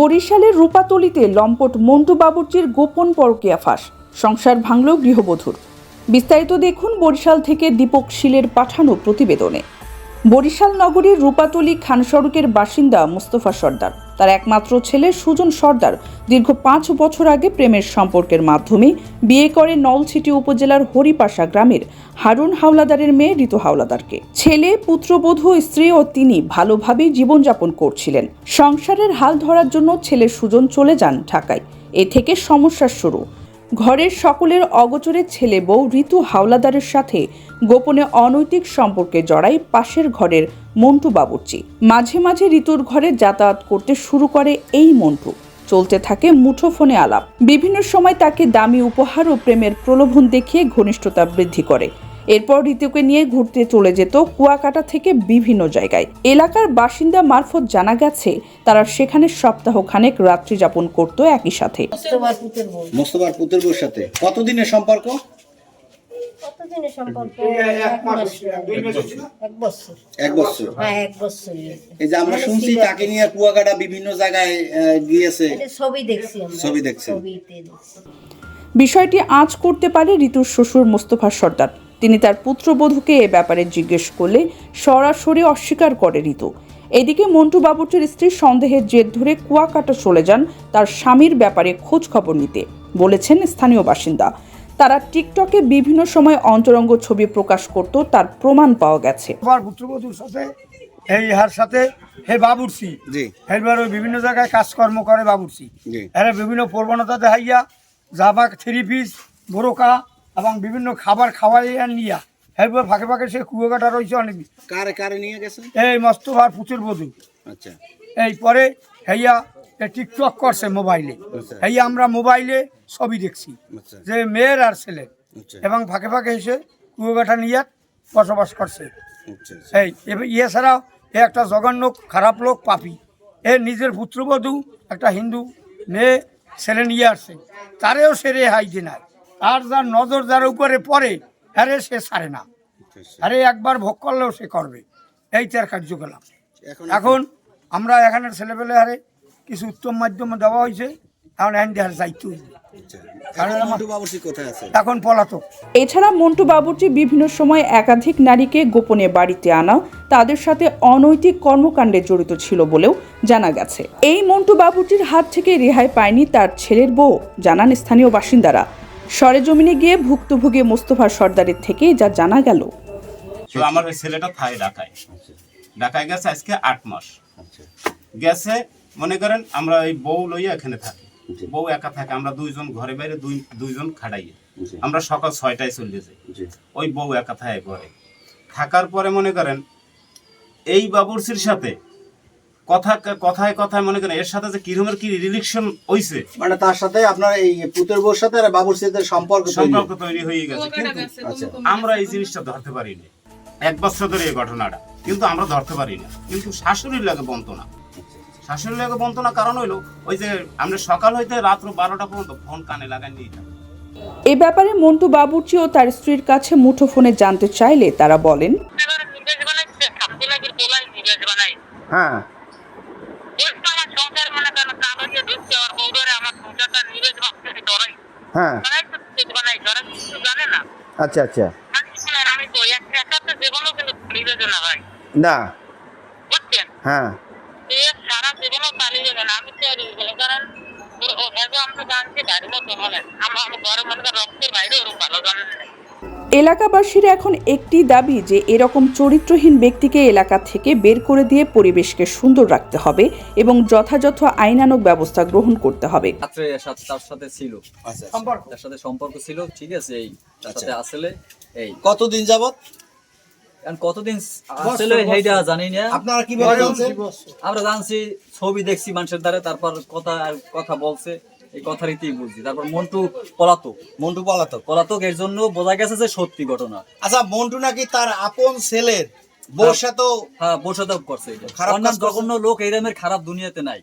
বরিশালের রূপাতলিতে লম্পট মন্টু বাবুর্চির গোপন পরকিয়া ফাঁস। সংসার ভাঙল গৃহবধূর। বিস্তারিত দেখুন বরিশাল থেকে দীপক শীলের পাঠানো প্রতিবেদনে। বরিশাল নগরীর রূপাতলি খান সড়কের বাসিন্দা মুস্তফা সর্দার। তার একমাত্র ছেলে সুজন সর্দার দীর্ঘ পাঁচ বছর আগে প্রেমের সম্পর্কের মাধ্যমে বিয়ে করে নলছিটি উপজেলার হরিপাশা গ্রামের হারুন হাওলাদারের মেয়ে ঋতু হাওলাদারকে। ছেলে, পুত্রবধূ, স্ত্রী ও তিনি ভালোভাবেই জীবনযাপন করছিলেন। সংসারের হাল ধরার জন্য ছেলে সুজন চলে যান ঢাকায়। এ থেকে সমস্যার শুরু। ঘরের সকলের অগোচরের ছেলে বউ ঋতু হাওলাদারের সাথে গোপনে অনৈতিক সম্পর্কে জড়ায় পাশের ঘরের মন্টু বাবুর্চি মাঝে মাঝে ঋতুর ঘরে যাতায়াত করতে শুরু করে এই মন্টু। চলতে থাকে মুঠোফোনে আলাপ। বিভিন্ন সময় তাকে দামি উপহার ও প্রেমের প্রলোভন দেখিয়ে ঘনিষ্ঠতা বৃদ্ধি করে। এরপর ঋতুকে নিয়ে ঘুরতে চলে যেত কুয়াকাটা থেকে বিভিন্ন জায়গায়। এলাকার বাসিন্দা মারফত জানা গেছে তারা সেখানে সপ্তাহখানেক রাত্রি যাপন করত একই সাথে। মোস্তফার পুত্রের বউর সাথে। কতদিনের সম্পর্ক? কতদিনের সম্পর্ক? এক বছর। এক বছর। হ্যাঁ এক বছর। এই যে আমরা শুনছি তাকে নিয়ে কুয়াকাটা বিভিন্ন জায়গায় গিয়েছে। ছবি দেখছি আমরা। ছবি দেখছি। বিষয়টি আঁচ করতে পারে ঋতুর শ্বশুর মোস্তফা সর্দার। তিনি তার পুত্রবধূকে এ ব্যাপারে জিজ্ঞেস করলে সরাসরি অস্বীকার করে ঋতু। এদিকে মন্টু বাবুর্চির স্ত্রী সন্দেহের জের ধরে কুয়াকাটা চলে যান তার স্বামীর ব্যাপারে খোঁজ খবর নিতে বলেছেন স্থানীয় বাসিন্দা। তারা টিকটকে বিভিন্ন সময় অন্তরঙ্গ ছবি প্রকাশ করত তার প্রমাণ পাওয়া গেছে। আমার পুত্রবধূর সাথে এই ইহার সাথে হে বাবুরসি জি। ওই বিভিন্ন জায়গায় কাজকর্ম করে বাবুরসি জি। এর বিভিন্ন প্রবণতা দেখাইয়া জাবাক থ্রি পিস বোরকা এবং বিভিন্ন খাবার খাওয়াইয়া নিয়া। এরপর ফাঁকে ফাঁকে সে কুয়োকাটা রয়েছে অনেক কারে কারে নিয়ে গেছে এই মস্তফার পুচুর বধূ। আচ্ছা। এই পরে হেইয়া টিকটক করছে মোবাইলে। আচ্ছা। হেইয়া আমরা মোবাইলে ছবি দেখছি। আচ্ছা। যে মেয়ের আর ছেলে আচ্ছা। এবং ফাঁকে ফাঁকে এসে কুয়োকাটা নিয়ে বসবাস করছে। এই এবার ইয়ে এ একটা জঘন্য খারাপ লোক পাপি। এ নিজের পুত্রবধূ একটা হিন্দু মেয়ে ছেলে নিয়ে আসছে। তারেও সে রেহাই দিনায়। আর যার নজর যার উপরে পড়ে আরে সে ছাড়ে না। আরে একবার ভোগ করলেও সে করবে এই তার কার্যকলাপ এখন এখন আমরা এখানের ছেলেপেলে হারে কিছু উত্তম মাধ্যমে দেওয়া হয়েছে এখন দায়িত্ব। আচ্ছা। এখন মন্টু বাবুর্চি কোথায় আছে এখন পলাতক এছাড়া মন্টু বাবুর্চি বিভিন্ন সময় একাধিক নারীকে গোপনে বাড়িতে আনা তাদের সাথে অনৈতিক কর্মকাণ্ডে জড়িত ছিল বলেও জানা গেছে এই মন্টু বাবুর্চির হাত থেকে রেহাই পায়নি তার ছেলের বউ জানান স্থানীয় বাসিন্দারা সরেজমিনে গিয়ে ভুক্তভোগী মোস্তফা সর্দারের থেকে যা জানা গেল। আমার ওই ছেলেটা থাই ঢাকায়। ঢাকায় গেছে আজকে আট মাস। আচ্ছা। গেছে মনে করেন আমরা ওই বউ লইয়া এখানে থাকি। বউ একা থাকে আমরা দুইজন ঘরে বাইরে দুই দুইজন খাটাইয়ে জি। আমরা সকাল ছয়টায় চলে যাই। ওই বউ একা থাকে ঘরে। থাকার পরে মনে করেন এই বাবুরসির সাথে কথা কথায় কথায় মনে করেন এর সাথে যে কিরমের কি রিলেকশন হইছে? মানে তার সাথে আপনার এই পুত্রের বউর সাথে আর বাবুর্চিদের সম্পর্ক সম্পর্ক তৈরি হয়ে গেছে কিন্তু আমরা এই জিনিসটা ধরতে পারিনি। এক বছর ধরে এই ঘটনাটা কিন্তু আমরা ধরতে পারি না কিন্তু শাশুড়ির লাগে বলতো না শাশুড়ির লাগে বলতো না কারণ হইল ওই যে আমরা সকাল হইতে রাত্র বারোটা পর্যন্ত ফোন কানে লাগাই নিয়ে থাকি এ ব্যাপারে মন্টু বাবুর্চি ও তার স্ত্রীর কাছে মুঠোফোনে জানতে চাইলে তারা বলেন এবার হ্যাঁ আচ্ছা আচ্ছা না হ্যাঁ সারা জীবনও যাবে না আমি তো আর কারণ ও আমরা জানছি বাইরে মতো হলে আমার ঘরে মনে রক্তের বাইরে ওরকম ভালো জানেন না এলাকাবাসীর এখন একটি দাবি যে এরকম চরিত্রহীন ব্যক্তিকে এলাকা থেকে বের করে দিয়ে পরিবেশকে সুন্দর রাখতে হবে এবং যথাযথ আইনানুগ ব্যবস্থা গ্রহণ করতে হবে। তার সাথে ছিল। আচ্ছা তার সাথে সম্পর্ক ছিল ঠিক আছে এই। তার আচ্ছা। সাথে আসলে এই। কতদিন যাবত এখন কতদিন আসলে সেইটা জানি না। আপনারা কীভাবে আমরা জানছি ছবি দেখছি মানুষের দ্বারা তারপর কথা কথা বলছে। এই কথা রীতিই বুঝছি তারপর মন্টু পলাতক। মন্টু পলাতক। পলাতক এর জন্য বোঝা গেছে যে সত্যি ঘটনা। আচ্ছা মন্টু নাকি তার আপন ছেলের? বউর তো হ্যাঁ বসে করছে। খারাপ? জঘন্য লোক এই খারাপ দুনিয়াতে নাই।